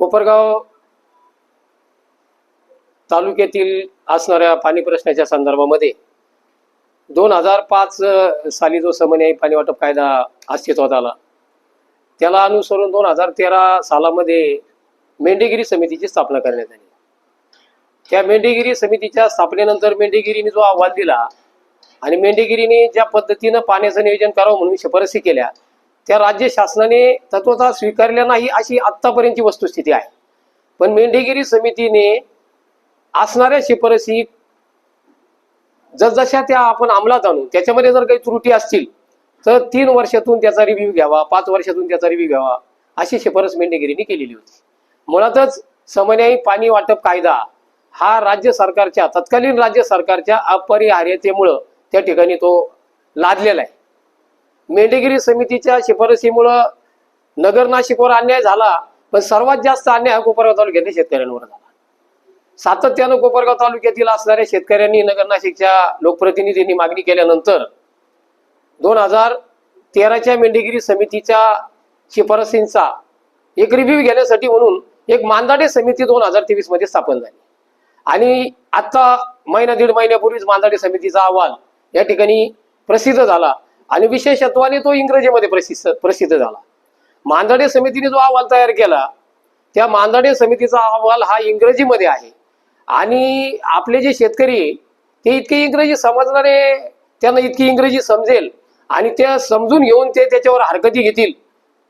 कोपरगाव तालुक्यातील असणाऱ्या पाणी प्रश्नाच्या संदर्भामध्ये दोन हजार पाच साली जो समन्यायी पाणी वाटप कायदा अस्तित्वात आला त्याला अनुसरून दोन हजार तेरा सालामध्ये मेंढेगिरी समितीची स्थापना करण्यात आली. त्या मेंढेगिरी समितीच्या स्थापनेनंतर मेंढेगिरीने जो अहवाल दिला आणि मेंढेगिरीने ज्या पद्धतीनं पाण्याचं नियोजन करावं म्हणून शिफारसी केल्या त्या राज्य शासनाने तत्वता स्वीकारल्या नाही अशी आत्तापर्यंतची वस्तुस्थिती आहे. पण मेंढेगिरी समितीने असणाऱ्या शिफारसी जसजशा त्या आपण अंमलात आणू त्याच्यामध्ये जर काही त्रुटी असतील तर तीन वर्षातून त्याचा रिव्ह्यू घ्यावा पाच वर्षातून त्याचा रिव्ह्यू घ्यावा अशी शिफारस मेंढेगिरीने केलेली होती. मुळातच समन्यायी पाणी वाटप कायदा हा राज्य सरकारच्या तत्कालीन राज्य सरकारच्या अपरिहार्यतेमुळं त्या ठिकाणी तो लादलेला आहे. मेंढेगिरी समितीच्या शिफारसीमुळं नगर नाशिकवर अन्याय झाला पण सर्वात जास्त अन्याय हा कोपरगाव तालुक्यातील शेतकऱ्यांवर झाला. सातत्यानं कोपरगाव तालुक्यातील असणाऱ्या शेतकऱ्यांनी नगर नाशिकच्या लोकप्रतिनिधींनी मागणी केल्यानंतर दोन हजार तेराच्या मेंढेगिरी समितीच्या शिफारसींचा एक रिव्ह्यू घेण्यासाठी म्हणून एक मांदाडे समिती दोन हजार तेवीसमध्ये स्थापन झाली. आणि आता महिना दीड महिन्यापूर्वीच मांदाडे समितीचा अहवाल या ठिकाणी प्रसिद्ध झाला. आणि विशेषत्वाने तो इंग्रजीमध्ये प्रसिद्ध प्रसिद्ध झाला. मांदाडे समितीने जो अहवाल तयार केला त्या मांदाडे समितीचा अहवाल हा इंग्रजीमध्ये आहे. आणि आपले जे शेतकरी ते इतके इंग्रजी समजणारे त्यांना इतकी इंग्रजी समजेल आणि त्या समजून घेऊन ते त्याच्यावर हरकती घेतील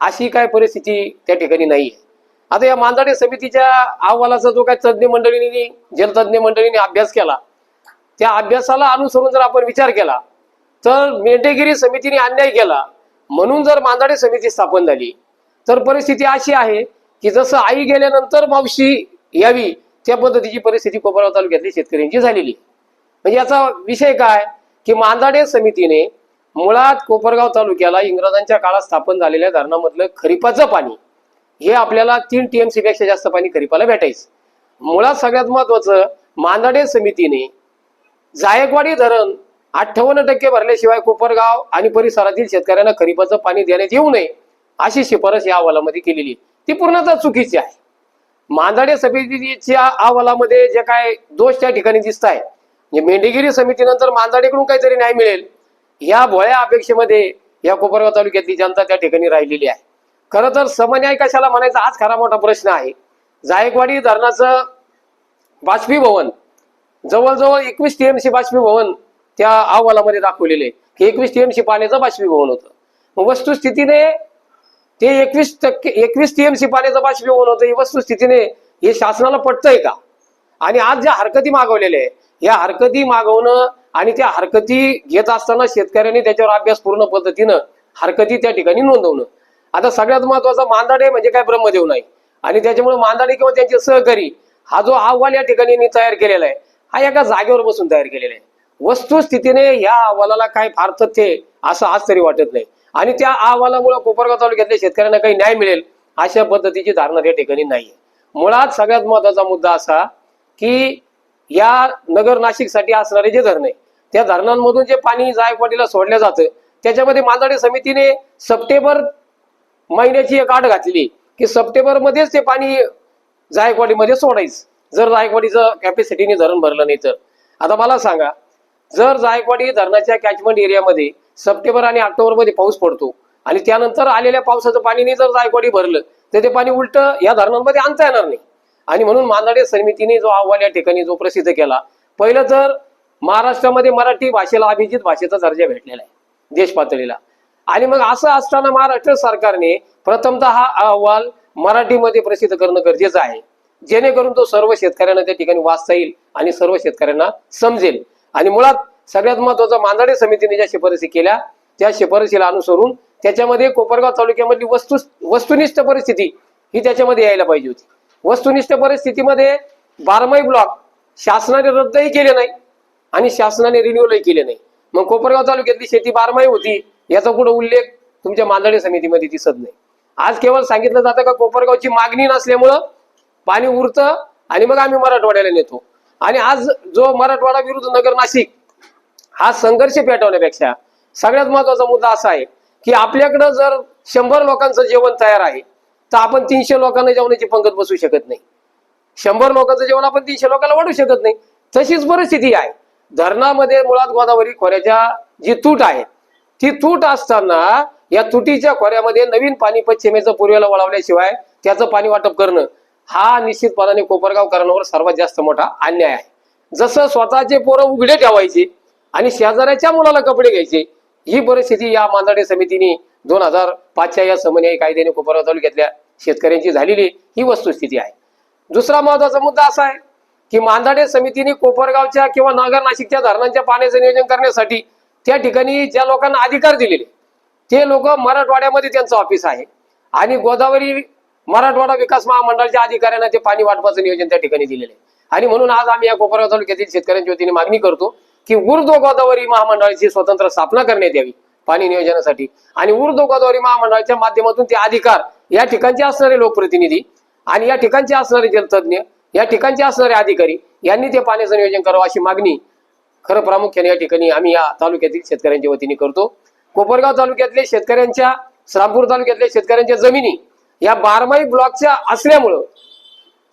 अशी काय परिस्थिती त्या ठिकाणी नाही आहे. आता या मांदाडे समितीच्या अहवालाचा जो काय तज्ज्ञ मंडळींनी जलतज्ञ मंडळींनी अभ्यास केला त्या अभ्यासाला अनुसरून जर आपण विचार केला तर मेंढेगिरी समितीने अन्याय केला. म्हणून जर मांदाडे समिती स्थापन झाली तर परिस्थिती अशी आहे की जसं आई गेल्यानंतर मावशी यावी त्या पद्धतीची परिस्थिती कोपरगाव तालुक्यातली शेतकऱ्यांची झालेली म्हणजे याचा विषय काय? की मांदाडे समितीने मुळात कोपरगाव तालुक्याला इंग्रजांच्या काळात स्थापन झालेल्या धरणामधलं खरीपाचं पाणी हे आपल्याला तीन टीएमसी पेक्षा जास्त पाणी खरीपाला भेटायचं. मुळात सगळ्यात महत्वाचं मांदाडे समितीने जायकवाडी धरण अठ्ठावन्न टक्के भरल्याशिवाय कोपरगाव आणि परिसरातील शेतकऱ्यांना खरीपाचं पाणी देण्यात येऊ नये अशी शिफारस या अहवालामध्ये केलेली ती पूर्णतः चुकीची आहे. मांदाडे समितीच्या अहवालामध्ये जे काय दोष त्या ठिकाणी दिसत आहे. म्हणजे मेंढेगिरी समितीनंतर मांदाडेकडून काहीतरी न्याय मिळेल. या भोळ्या अपेक्षेमध्ये या कोपरगाव तालुक्यातली जनता त्या ठिकाणी राहिलेली आहे. खरं तर समन्याय कशाला म्हणायचा आज खरा मोठा प्रश्न आहे. जायकवाडी धरणाचं बाष्पीभवन जवळजवळ एकवीस टीएमसी बाष्पीभवन त्या अहवालामध्ये दाखवलेले की एकवीस टीएमसी पाण्याचं बाष्पीभवन होतं. मग वस्तुस्थितीने ते एकवीस टक्के एकवीस टीएमसी पाण्याचं बाष्पीभवन होतं ही वस्तुस्थितीने हे शासनाला पटतंय का? आणि आज ज्या हरकती मागवलेल्या आहे या हरकती मागवणं आणि त्या हरकती घेत असताना शेतकऱ्यांनी त्याच्यावर अभ्यास पूर्ण पद्धतीनं हरकती त्या ठिकाणी नोंदवणं. आता सगळ्यात महत्त्वाचा मांदाडे म्हणजे काय ब्रह्मदेव नाही. आणि त्याच्यामुळे मांदाडे किंवा त्यांचे सहकारी हा जो अहवाल या ठिकाणी तयार केलेला आहे हा एका जागेवर बसून तयार केलेला आहे. वस्तुस्थितीने या अहवालाला काय फार तथ्य असं आज तरी वाटत नाही. आणि त्या अहवालामुळे कोपरगाव तालुक्यातल्या शेतकऱ्यांना काही न्याय मिळेल अशा पद्धतीची धारणा या ठिकाणी नाहीये. मुळात सगळ्यात महत्त्वाचा मुद्दा असा की या नगर नाशिकसाठी असणारे जे धरण आहे त्या धरणांमधून जे पाणी जायकवाडीला सोडलं जातं त्याच्यामध्ये मांजाडे समितीने सप्टेंबर महिन्याची एक आठ घातली की सप्टेंबर मध्येच ते पाणी जायकवाडीमध्ये सोडायचं. जर जायकवाडीचं कॅपॅसिटीने धरण भरलं नाही तर. आता मला सांगा जर जायकवाडी धरणाच्या कॅचमेंट एरियामध्ये सप्टेंबर आणि ऑक्टोबरमध्ये पाऊस पडतो आणि त्यानंतर आलेल्या पावसाचं पाणीने जर जायकवाडी भरलं तर ते पाणी उलट या धरणांमध्ये आणता येणार नाही. आणि म्हणून मांदाडे समितीने जो अहवाल या ठिकाणी जो प्रसिद्ध केला पहिलं तर महाराष्ट्रामध्ये मराठी भाषेला अभिजित भाषेचा दर्जा भेटलेला आहे देश पातळीला. आणि मग असं असताना महाराष्ट्र सरकारने प्रथमतः हा अहवाल मराठीमध्ये प्रसिद्ध करणं गरजेचं आहे. जेणेकरून तो सर्व शेतकऱ्यांना त्या ठिकाणी वाचता येईल आणि सर्व शेतकऱ्यांना समजेल. आणि मुळात सगळ्यात महत्वाचं मांदाडे समितीने ज्या शिफारसी केल्या त्या शिफारसीला अनुसरून त्याच्यामध्ये कोपरगाव तालुक्यामधली वस्तू वस्तुनिष्ठ परिस्थिती ही त्याच्यामध्ये यायला पाहिजे होती. वस्तुनिष्ठ परिस्थितीमध्ये बारमाई ब्लॉक शासनाने रद्दही केले नाही आणि शासनाने रिन्युअलही केले नाही. मग कोपरगाव तालुक्यातली शेती बारमाई होती याचा कुठं उल्लेख तुमच्या मांदळी समितीमध्ये दिसत नाही. आज केवळ सांगितलं जातं का कोपरगावची मागणी नसल्यामुळं पाणी उरतं आणि मग आम्ही मराठवाड्याला नेतो. आणि आज जो मराठवाडा विरुद्ध नगर नाशिक हा संघर्ष पेटवण्यापेक्षा सगळ्यात महत्त्वाचा मुद्दा असा आहे की आपल्याकडं जर शंभर लोकांचं जेवण तयार आहे तर आपण तीनशे लोकांना जेवणाची पंगत बसू शकत नाही. शंभर लोकांचं जेवण आपण तीनशे लोकांना वाढू शकत नाही. तशीच परिस्थिती आहे. धरणामध्ये मुळात गोदावरी खोऱ्याच्या जी तूट आहे ती तूट असताना या तुटीच्या खोऱ्यामध्ये नवीन पाणी पश्चिमेचं पूर्वेला वळवल्याशिवाय त्याचं पाणी वाटप करणं हा निश्चितपणाने कोपरगावकरांवर सर्वात जास्त मोठा अन्याय आहे. जसं स्वतःचे पोरं उघडे ठेवायचे आणि शेजाऱ्याच्या मुलाला कपडे घ्यायचे ही परिस्थिती या मांदाडे समितीने दोन हजार पाचच्या या समन्यायी कायद्याने कोपरगाव तालुक्यातल्या शेतकऱ्यांची झालेली ही वस्तुस्थिती आहे. दुसरा महत्त्वाचा मुद्दा असा आहे की मांदाडे समितीने कोपरगावच्या किंवा नागर नाशिकच्या धरणांच्या पाण्याचं नियोजन करण्यासाठी त्या ठिकाणी ज्या लोकांना अधिकार दिलेले ते लोक मराठवाड्यामध्ये त्यांचं ऑफिस आहे. आणि गोदावरी मराठवाडा विकास महामंडळाच्या अधिकाऱ्यांना ते पाणी वाटपाचं नियोजन त्या ठिकाणी दिलेलं आहे. आणि म्हणून आज आम्ही या कोपरगाव तालुक्यातील शेतकऱ्यांच्या वतीने मागणी करतो की उर्दो गोदावरी महामंडळाची स्वतंत्र स्थापना करण्यात यावी पाणी नियोजनासाठी. आणि उर्दो गोदावरी महामंडळाच्या माध्यमातून ते अधिकार या ठिकाणचे असणारे लोकप्रतिनिधी आणि या ठिकाणचे असणारे जलतज्ञ या ठिकाणचे असणारे अधिकारी यांनी ते पाण्याचं नियोजन करावं अशी मागणी खरं प्रामुख्याने या ठिकाणी आम्ही या तालुक्यातील शेतकऱ्यांच्या वतीने करतो. कोपरगाव तालुक्यातले शेतकऱ्यांच्या श्रामपूर तालुक्यातल्या शेतकऱ्यांच्या जमिनी या बारमाई ब्लॉकच्या असल्यामुळं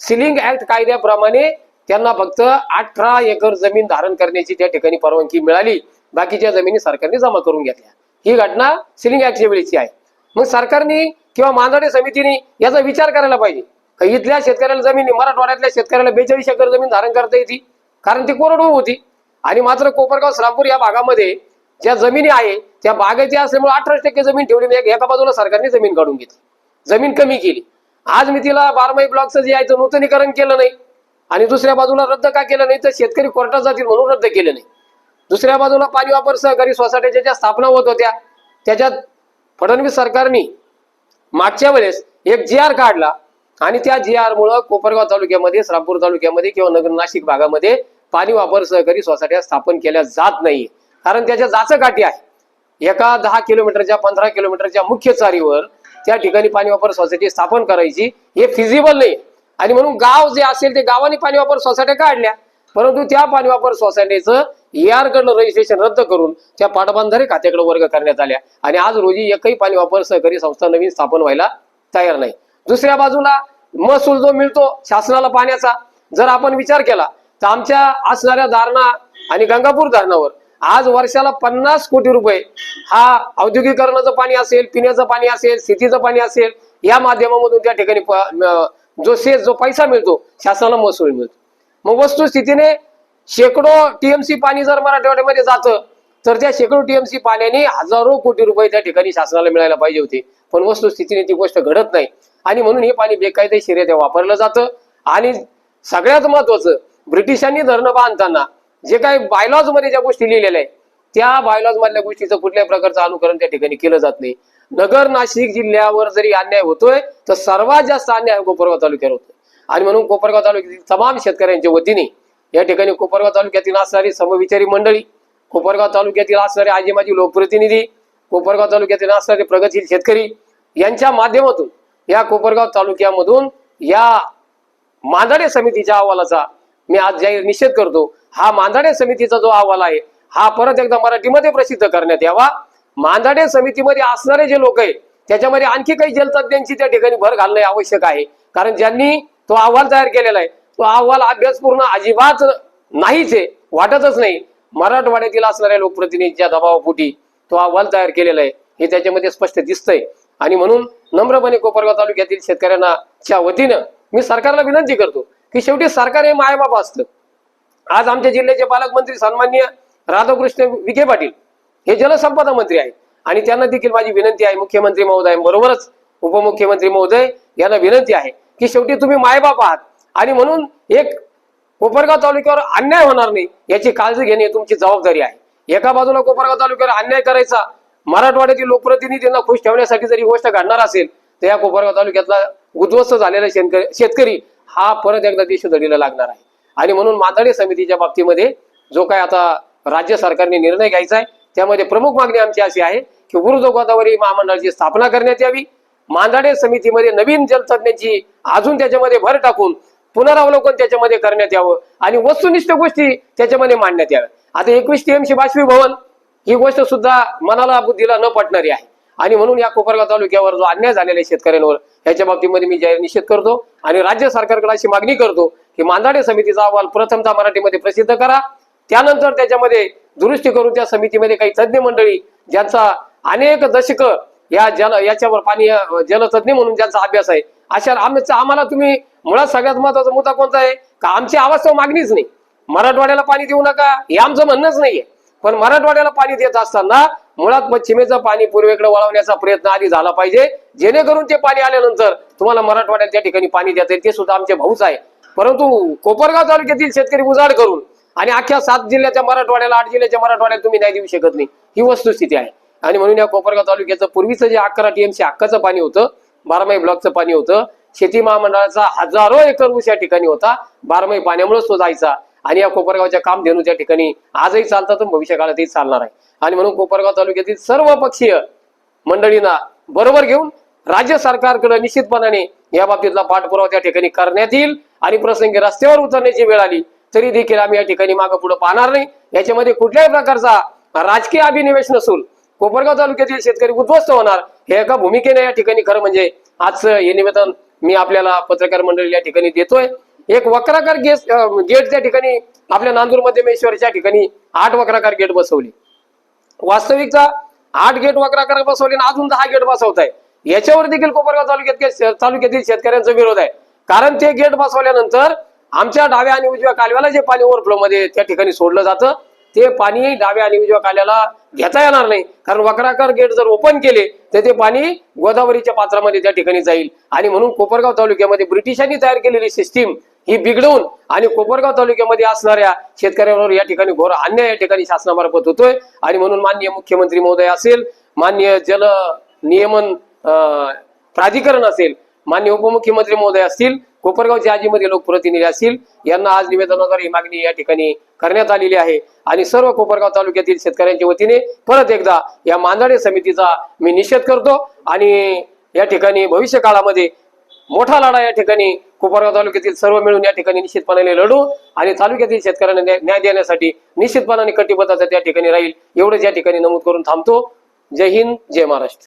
सिलिंग ऍक्ट कायद्याप्रमाणे त्यांना फक्त अठरा एकर जमीन धारण करण्याची त्या ठिकाणी परवानगी मिळाली. बाकीच्या जमिनी सरकारने जमा करून घेतल्या. ही घटना सिलिंग ऍक्टच्या वेळेची आहे. मग सरकारने किंवा मांजाडे समितीने याचा विचार करायला पाहिजे. का इथल्या शेतकऱ्याला जमिनी मराठवाड्यातल्या शेतकऱ्याला बेचाळीस एकर जमीन धारण करता येते? कारण ती कोरडवाहू होती. आणि मात्र कोपरगाव श्रामपूर या भागामध्ये ज्या जमिनी आहे त्या बागायच्या असल्यामुळे अठरा टक्के जमीन ठेवली म्हणजे एका बाजूला सरकारने जमीन काढून घेतली. जमीन कमी केली. आज मी तिला बारमाई ब्लॉकचं जे आहे ते नूतनीकरण केलं नाही. आणि दुसऱ्या बाजूला रद्द का केलं नाही तर शेतकरी कोर्टात जातील म्हणून रद्द केलं नाही. दुसऱ्या बाजूला पाणी वापर सहकारी सोसायटीच्या ज्या स्थापना होत होत्या त्याच्यात फडणवीस सरकारने मागच्या वेळेस एक जी आर काढला आणि त्या जी आर मुळे कोपरगाव तालुक्यामध्ये श्रामपूर तालुक्यामध्ये किंवा नगर नाशिक भागामध्ये पाणी वापर सहकारी सोसायट्या स्थापन केल्या जात नाही कारण त्याच्या जाचकाठी आहे. एका दहा किलोमीटरच्या पंधरा किलोमीटरच्या मुख्य चारीवर त्या ठिकाणी पाणी वापर सोसायटी स्थापन करायची. हे फिजिबल नाही. आणि म्हणून गाव जे असेल ते गावाने पाणी वापर सोसायट्या काढल्या. परंतु त्या पाणी वापर सोसायटीचं ER रजिस्ट्रेशन रद्द करून त्या पाटबंधारे खात्याकडे वर्ग करण्यात आल्या. आणि आज रोजी एकही पाणी वापर सहकारी संस्था नवीन स्थापन व्हायला तयार नाही. दुसऱ्या बाजूला महसूल जो मिळतो शासनाला पाण्याचा जर आपण विचार केला तर आमच्या असणाऱ्या धारणा आणि गंगापूर धरणावर आज वर्षाला पन्नास कोटी रुपये. हा औद्योगिकरणाचं पाणी असेल पिण्याचं पाणी असेल शेतीचं पाणी असेल या माध्यमामधून त्या ठिकाणी जो शेत जो पैसा मिळतो शासनाला महसूल मिळतो. मग वस्तुस्थितीने शेकडो टीएमसी पाणी जर मराठवाड्यामध्ये जातं तर त्या शेकडो टीएमसी पाण्याने हजारो कोटी रुपये त्या ठिकाणी शासनाला मिळायला पाहिजे होते. पण वस्तुस्थितीने ती गोष्ट घडत नाही. आणि म्हणून हे पाणी बेकायदेशीर वापरलं जातं. आणि सगळ्यात महत्वाचं ब्रिटिशांनी धरणं बांधताना जे काही बायलॉजमध्ये ज्या गोष्टी लिहिलेल्या आहेत त्या बायलॉज मधल्या गोष्टीचं कुठल्याही प्रकारचं अनुकरण त्या ठिकाणी केलं जात नाही. नगर नाशिक जिल्ह्यावर जरी अन्याय होतोय तर सर्वात जास्त अन्याय कोपरगाव तालुक्यावर होतोय. आणि म्हणून कोपरगाव तालुक्यातील तमाम शेतकऱ्यांच्या वतीने या ठिकाणी कोपरगाव तालुक्यातील असणारी समविचारी मंडळी कोपरगाव तालुक्यातील असणारे आजी माजी लोकप्रतिनिधी कोपरगाव तालुक्यातील असणारे प्रगतशील शेतकरी यांच्या माध्यमातून या कोपरगाव तालुक्यामधून या मांदाडे समितीच्या अहवालाचा मी आज जाहीर निषेध करतो. हा मांदाडे समितीचा जो अहवाल आहे हा परत एकदा मराठीमध्ये प्रसिद्ध करण्यात यावा. मांदाडे समितीमध्ये असणारे जे लोक आहेत त्याच्यामध्ये आणखी काही जलतज्ञांची त्या ठिकाणी भर घालणे आवश्यक आहे. कारण ज्यांनी तो अहवाल तयार केलेला आहे तो अहवाल अभ्यासपूर्ण अजिबात नाहीच आहे वाटतच नाही. मराठवाड्यातील असणाऱ्या लोकप्रतिनिधीच्या दबावापोटी तो अहवाल तयार केलेला आहे हे त्याच्यामध्ये स्पष्ट दिसतंय. आणि म्हणून नम्रपणे कोपरगाव तालुक्यातील शेतकऱ्यांना च्या वतीनं मी सरकारला विनंती करतो की शेवटी सरकार हे मायबाप असतं. आज आमच्या जिल्ह्याचे पालकमंत्री सन्माननीय राधाकृष्ण विखे पाटील हे जलसंपदा मंत्री आहेत. आणि त्यांना देखील माझी विनंती आहे मुख्यमंत्री महोदयांबरोबरच उपमुख्यमंत्री महोदय यांना विनंती आहे की शेवटी तुम्ही मायबाप आहात. आणि म्हणून एक कोपरगाव तालुक्यावर अन्याय होणार नाही याची काळजी घेणे तुमची जबाबदारी आहे. एका बाजूला कोपरगाव तालुक्यावर अन्याय करायचा मराठवाड्यातील लोकप्रतिनिधींना खुश ठेवण्यासाठी जरी गोष्ट घडणार असेल तर या कोपरगाव तालुक्यातला उद्ध्वस्त झालेला शेतकरी शेतकरी हा परत एकदा देशधडीला लागणार आहे. आणि म्हणून माथाडी समितीच्या बाबतीमध्ये जो काय आता राज्य सरकारने निर्णय घ्यायचा आहे त्यामध्ये प्रमुख मागणी आमची अशी आहे की उर्द गोदावरी महामंडळाची स्थापना करण्यात यावी. मांदाडे समितीमध्ये नवीन जलतज्ञांची अजून त्याच्यामध्ये भर टाकून पुनरावलोकन त्याच्यामध्ये करण्यात यावं आणि वस्तुनिष्ठ गोष्टी त्याच्यामध्ये मांडण्यात याव्या. आता एकवीस टीएमसी बाष्पीभवन ही गोष्ट सुद्धा मनाला बुद्धीला न पटणारी आहे. आणि म्हणून या कोपरगाव तालुक्यावर जो अन्याय झालेला आहे शेतकऱ्यांवर याच्या बाबतीमध्ये मी जाहीर निषेध करतो आणि राज्य सरकारकडे अशी मागणी करतो की मांदाडे समितीचा अहवाल प्रथमतः मराठीमध्ये प्रसिद्ध करा. त्यानंतर त्याच्यामध्ये दुरुस्ती करून त्या समितीमध्ये काही तज्ज्ञ मंडळी ज्यांचा अनेक दशक या जल याच्यावर पाणी जलतज्ञ म्हणून ज्यांचा अभ्यास आहे अशा आमचा आम्हाला तुम्ही मुळात सगळ्यात महत्त्वाचा मुद्दा कोणता आहे? का आमची आवाज मागणीच नाही. मराठवाड्याला पाणी देऊ नका हे आमचं म्हणणंच नाहीये. पण मराठवाड्याला पाणी देत असताना मुळात पश्चिमेचं पाणी पूर्वेकडे वळवण्याचा प्रयत्न आधी झाला पाहिजे. जेणेकरून ते पाणी आल्यानंतर तुम्हाला मराठवाड्यात त्या ठिकाणी पाणी देता येईल. ते सुद्धा आमचे भाऊच आहे. परंतु कोपरगाव तालुक्यातील शेतकरी उजाड करून आणि अख्ख्या सात जिल्ह्याच्या मराठवाड्याला आठ जिल्ह्याच्या मराठवाड्यात तुम्ही नाही देऊ शकत नाही. ही वस्तुस्थिती आहे. आणि म्हणून या कोपरगाव तालुक्याचं पूर्वीचं जे अकरा टीएमसी हक्काचं पाणी होतं बारामाही ब्लॉकचं पाणी होतं शेती महामंडळाचा हजारो एकर ऊस या ठिकाणी होता. बारामाही पाण्यामुळेच तो जायचा. आणि या कोपरगावच्या काम कामधेनू त्या ठिकाणी आजही चालतात आणि भविष्य काळातही चालणार आहे. आणि म्हणून कोपरगाव तालुक्यातील सर्व पक्षीय मंडळींना बरोबर घेऊन राज्य सरकारकडे निश्चितपणाने या बाबतीतला पाठपुरावा त्या ठिकाणी करण्यात येईल. आणि प्रसंगी रस्त्यावर उतरण्याची वेळ आली तरी देखील आम्ही या ठिकाणी मागे पुढे पाहणार नाही. याच्यामध्ये कुठल्याही प्रकारचा राजकीय अभिनिवेश नसून कोपरगाव तालुक्यातील शेतकरी उद्ध्वस्त होणार हे एका भूमिकेने या ठिकाणी खरं म्हणजे आजचं हे निवेदन मी आपल्याला पत्रकार मंडळी या ठिकाणी देतोय. एक वक्राकार गेट गेट त्या ठिकाणी आपल्या नांदूर मध्यमेश्वरच्या ठिकाणी आठ वक्राकार गेट बसवली. वास्तविकता आठ गेट वक्राकार बसवले आणि अजून दहा गेट बसवत आहे याच्यावर देखील कोपरगाव तालुक्यात तालुक्यातील शेतकऱ्यांचा विरोध आहे. कारण ते गेट बसवल्यानंतर आमच्या डाव्या आणि उजव्या कालव्याला जे पाणी ओव्हरफ्लो मध्ये त्या ठिकाणी सोडलं जातं ते पाणी डाव्या आणि उजव्या कालव्याला घेता येणार नाही. कारण वक्राकर गेट जर ओपन केले तर ते पाणी गोदावरीच्या पात्रामध्ये त्या ठिकाणी जाईल. आणि म्हणून कोपरगाव तालुक्यामध्ये ब्रिटिशांनी तयार केलेली सिस्टीम ही बिघडवून आणि कोपरगाव तालुक्यामध्ये असणाऱ्या शेतकऱ्यांवर या ठिकाणी घोर अन्याय या ठिकाणी शासनामार्फत होतोय. आणि म्हणून मान्य मुख्यमंत्री महोदय असेल मान्य जल नियमन प्राधिकरण असेल मान्य उपमुख्यमंत्री महोदय असतील कोपरगावचे आजीमध्ये लोकप्रतिनिधी असतील यांना आज निवेदनाद्वारे ही मागणी या ठिकाणी करण्यात आलेली आहे. आणि सर्व कोपरगाव तालुक्यातील शेतकऱ्यांच्या वतीने परत एकदा या मांदाडे समितीचा मी निषेध करतो. आणि या ठिकाणी भविष्य काळामध्ये मोठा लढा या ठिकाणी कोपरगाव तालुक्यातील सर्व मिळून या ठिकाणी निश्चितपणाने लढू आणि तालुक्यातील शेतकऱ्यांना न्याय न्याय देण्यासाठी निश्चितपणाने कटिबद्धता त्या ठिकाणी राहील एवढंच या ठिकाणी नमूद करून थांबतो. जय हिंद जय महाराष्ट्र.